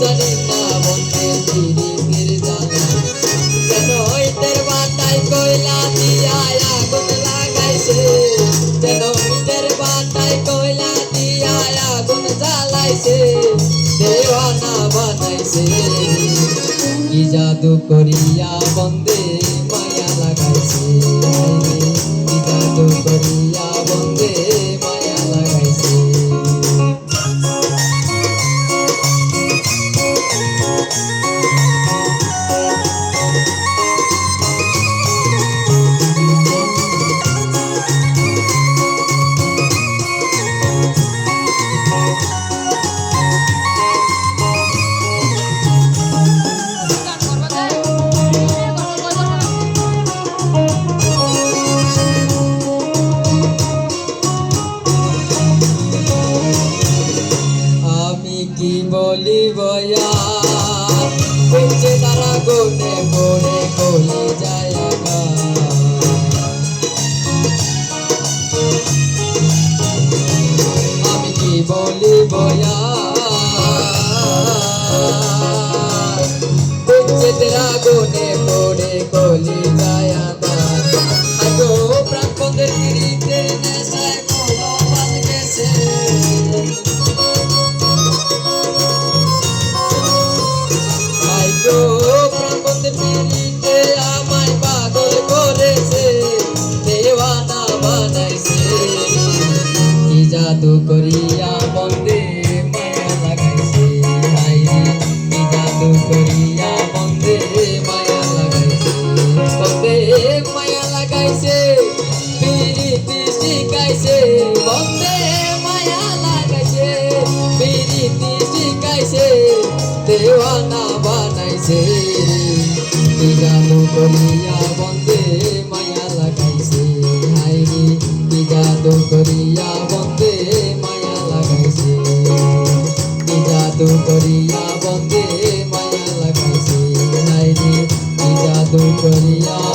জানি না বন্ধে গিরে নির্জালা যেন হইতের বাটাই কইলা দিয়া আগুন লাগাইছে। যেন হইতের বাটাই কইলা দিয়া আগুন জ্বালাইছে। দেওয়ানা বানাইছে। কি জাদু করিয়া বন্দে কি বলি বয়া বেঁচে তারা গোনে গোনে গলে যায়। আমি কি বলি বয়া বেঁচে তেরা গোনে গোনে গলে যায় আগা। আগো প্রাণপণের মায়া লাগাইছে পিড়িতি শিখাইছে দেওয়ানা বানাইছে। কি করিয়া বন্দে মায়া লাগাইছে হাইরে কি জাদু করিয়া বন্দে মায়া লাগাইছে কি জাদু করিয়া বন্দে মায়া লাগাইছে হাইরে কি জাদু করিয়া